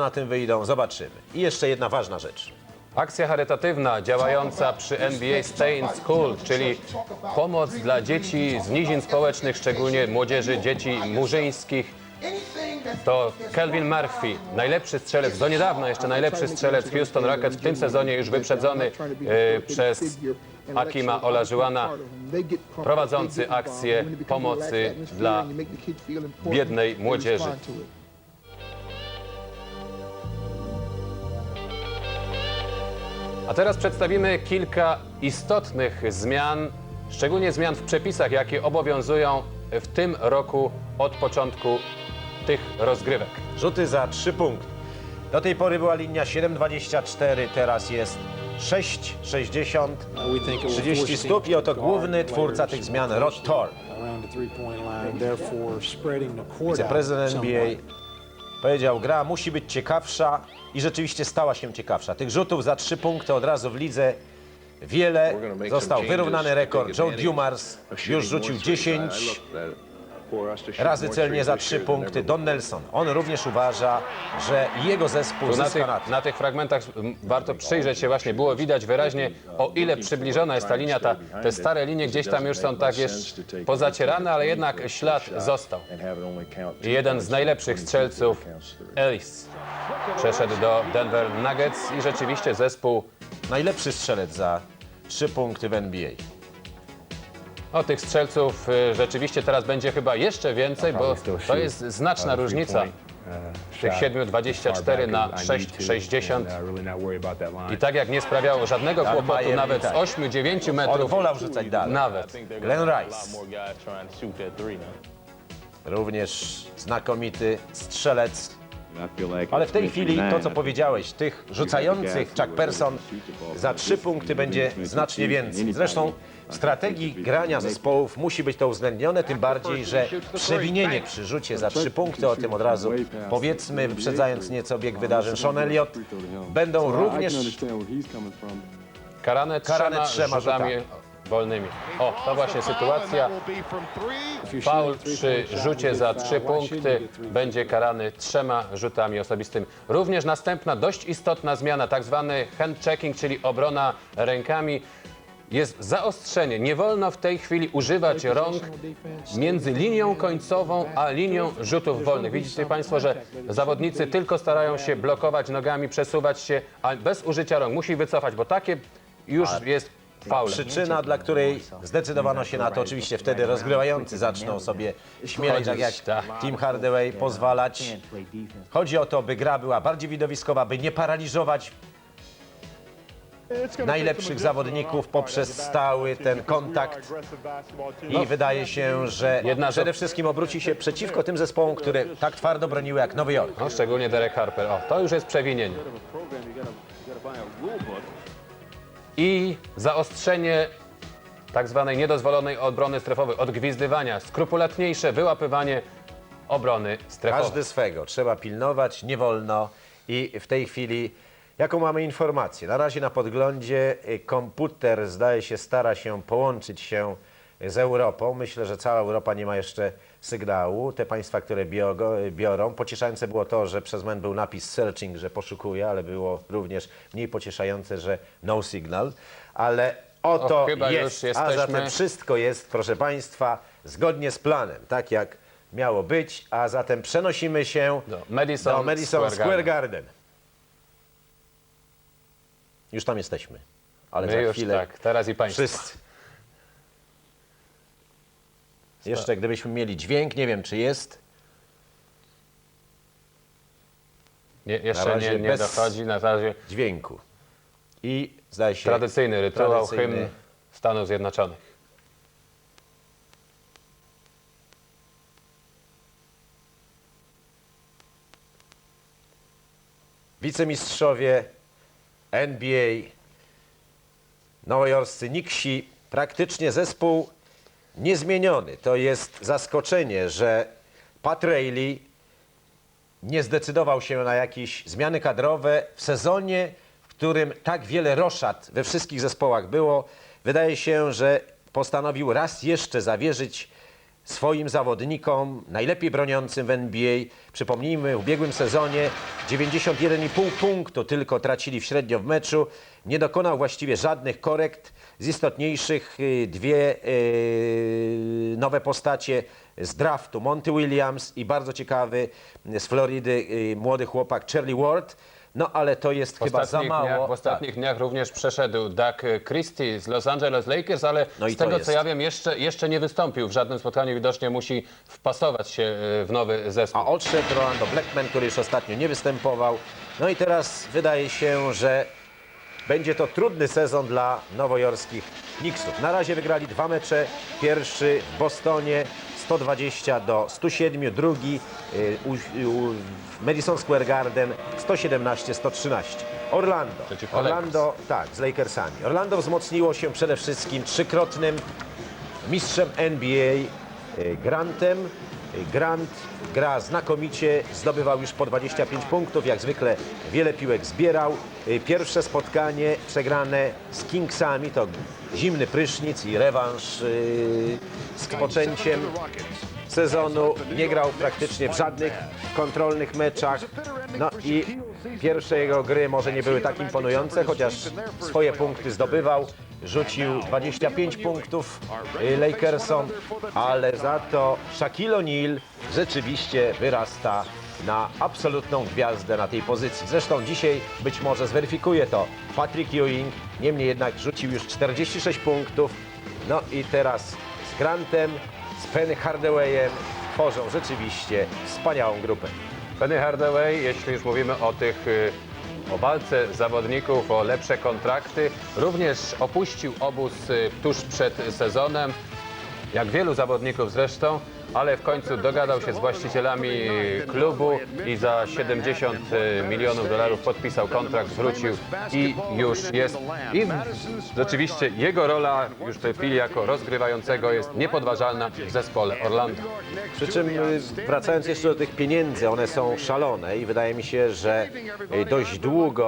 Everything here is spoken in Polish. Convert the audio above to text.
na tym wyjdą, zobaczymy. I jeszcze jedna ważna rzecz. Akcja charytatywna działająca przy NBA Stay in School, czyli pomoc dla dzieci z nizin społecznych, szczególnie młodzieży, dzieci murzyńskich. To Kelvin Murphy, najlepszy strzelec, do niedawna jeszcze najlepszy strzelec Houston Rockets, w tym sezonie już wyprzedzony e, przez Akima Olajuwona, prowadzący akcję pomocy dla biednej młodzieży. A teraz przedstawimy kilka istotnych zmian, szczególnie zmian w przepisach, jakie obowiązują w tym roku od początku tych rozgrywek. Rzuty za 3 punkty. Do tej pory była linia 7,24, teraz jest 6,60, 30 stóp i oto główny twórca tych zmian, Rod Torn. Wiceprezydent NBA powiedział, gra musi być ciekawsza i rzeczywiście stała się ciekawsza. Tych rzutów za 3 punkty od razu w lidze wiele. Został wyrównany rekord. Joe Dumars już rzucił 10 razy celnie za 3 punkty. Don Nelson, on również uważa, że jego zespół Tu na, zyska tych, na tym. na tych fragmentach warto przyjrzeć się właśnie, było widać wyraźnie o ile przybliżona jest ta linia, ta, te stare linie gdzieś tam już są tak jest pozacierane, ale jednak ślad został. I jeden z najlepszych strzelców, Ellis, przeszedł do Denver Nuggets i rzeczywiście zespół Najlepszy strzelec za 3 punkty w NBA. O tych strzelców y, rzeczywiście teraz będzie chyba jeszcze więcej, bo to jest znaczna różnica. Tych 7,24 na 6,60. I tak jak nie sprawiało żadnego kłopotu nawet i z tak. 8-9 On metrów, wolał rzucać dalej. nawet. Glenn Rice, również znakomity strzelec. Ale w tej chwili to, co powiedziałeś, tych rzucających Chuck Person za trzy punkty będzie znacznie więcej. Zresztą w strategii grania zespołów musi być to uwzględnione, tym bardziej, że przewinienie przy rzucie za trzy punkty, o tym od razu powiedzmy, wyprzedzając nieco bieg wydarzeń, Sean Elliott, będą również Karane trzema, Karane trzema rzutami wolnymi. O, to właśnie sytuacja. Faul przy rzucie za trzy punkty będzie karany trzema rzutami osobistymi. Również następna dość istotna zmiana, tak zwany hand checking, czyli obrona rękami. Jest zaostrzenie. Nie wolno w tej chwili używać rąk między linią końcową a linią rzutów wolnych. Widzicie Państwo, że zawodnicy tylko starają się blokować nogami, przesuwać się, a bez użycia rąk. Musi wycofać, bo takie już jest faul. Przyczyna, dla której zdecydowano się na to, oczywiście wtedy rozgrywający zaczną sobie śmieleć, tak jak Tak. Tim Hardaway, pozwalać. Chodzi o to, by gra była bardziej widowiskowa, by nie paraliżować najlepszych zawodników poprzez stały ten kontakt. I wydaje się, że Jedna przede wszystkim obróci się przeciwko tym zespołom, które tak twardo broniły jak Nowy Jork. No, szczególnie Derek Harper. O, to już jest przewinienie. I zaostrzenie tak zwanej niedozwolonej obrony strefowej, odgwizdywania, skrupulatniejsze wyłapywanie obrony strefowej. Każdy swego. Trzeba pilnować, nie wolno. I w tej chwili, jaką mamy informację? Na razie na podglądzie y, komputer zdaje się stara się połączyć się z Europą. Myślę, że cała Europa nie ma jeszcze sygnału. Te państwa, które biorą. Pocieszające było to, że przez moment był napis searching, że poszukuje, ale było również mniej pocieszające, że no signal. Ale oto O, chyba jest. już A zatem wszystko jest, proszę Państwa, zgodnie z planem, tak jak miało być, a zatem przenosimy się Do Madison do Madison Square Square, Garden. Garden. Już tam jesteśmy, ale My za już chwilę tak, teraz i państwo. wszyscy. Jeszcze gdybyśmy mieli dźwięk, nie wiem czy jest. Nie, Na jeszcze razie nie, nie bez- dochodzi, na razie Dźwięku. I zdaje się... tradycyjny rytuał, tradycyjny. hymn Stanów Zjednoczonych. Wicemistrzowie NBA, nowojorscy Nixi, praktycznie zespół niezmieniony. To jest zaskoczenie, że Pat Riley nie zdecydował się na jakieś zmiany kadrowe w sezonie, w którym tak wiele roszad we wszystkich zespołach było. Wydaje się, że postanowił raz jeszcze zawierzyć swoim zawodnikom, najlepiej broniącym w NBA. Przypomnijmy, w ubiegłym sezonie 91,5 punktu tylko tracili w średnio w meczu. Nie dokonał właściwie żadnych korekt. Z istotniejszych y, dwie y, nowe postacie z draftu. Monty Williams i bardzo ciekawy z Florydy y, młody chłopak Charlie Ward. No ale to jest chyba za ostatnich, mało. dniach, w Tak. ostatnich dniach również przeszedł Doug Christie z Los Angeles Lakers, ale No i z to tego jest. co ja wiem, jeszcze, jeszcze nie wystąpił w żadnym spotkaniu. Widocznie musi wpasować się e, w nowy zespół. A odszedł Rolando Blackman, który już ostatnio nie występował. No i teraz wydaje się, że będzie to trudny sezon dla nowojorskich Knicksów. Na razie wygrali dwa mecze. Pierwszy w Bostonie 120 do 107, drugi y, u, u, w Madison Square Garden 117-113. Orlando. Orlando, tak, z Lakersami. Orlando wzmocniło się przede wszystkim trzykrotnym mistrzem NBA y, Grantem. Y, Grant gra znakomicie, zdobywał już po 25 punktów, jak zwykle wiele piłek zbierał. Pierwsze spotkanie przegrane z Kingsami to zimny prysznic i rewanż y, z poczęciem sezonu. Nie grał praktycznie w żadnych kontrolnych meczach. No i pierwsze jego gry może nie były tak imponujące, chociaż swoje punkty zdobywał. Rzucił 25 punktów Lakersom, ale za to Shaquille O'Neal rzeczywiście wyrasta na absolutną gwiazdę na tej pozycji. Zresztą dzisiaj być może zweryfikuje to Patrick Ewing, niemniej jednak rzucił już 46 punktów. No i teraz Grantem, z Penny Hardawayem tworzą rzeczywiście wspaniałą grupę. Penny Hardaway, jeśli już mówimy o tych y, o walce zawodników, o lepsze kontrakty, również opuścił obóz y, tuż przed sezonem, jak wielu zawodników zresztą, ale w końcu dogadał się z właścicielami y, klubu i za 70 milionów dolarów podpisał kontrakt, wrócił i już jest. I rzeczywiście jego rola już w tej chwili jako rozgrywającego jest niepodważalna w zespole Orlando. Przy czym y, wracając jeszcze do tych pieniędzy, one są szalone i wydaje mi się, że y, dość długo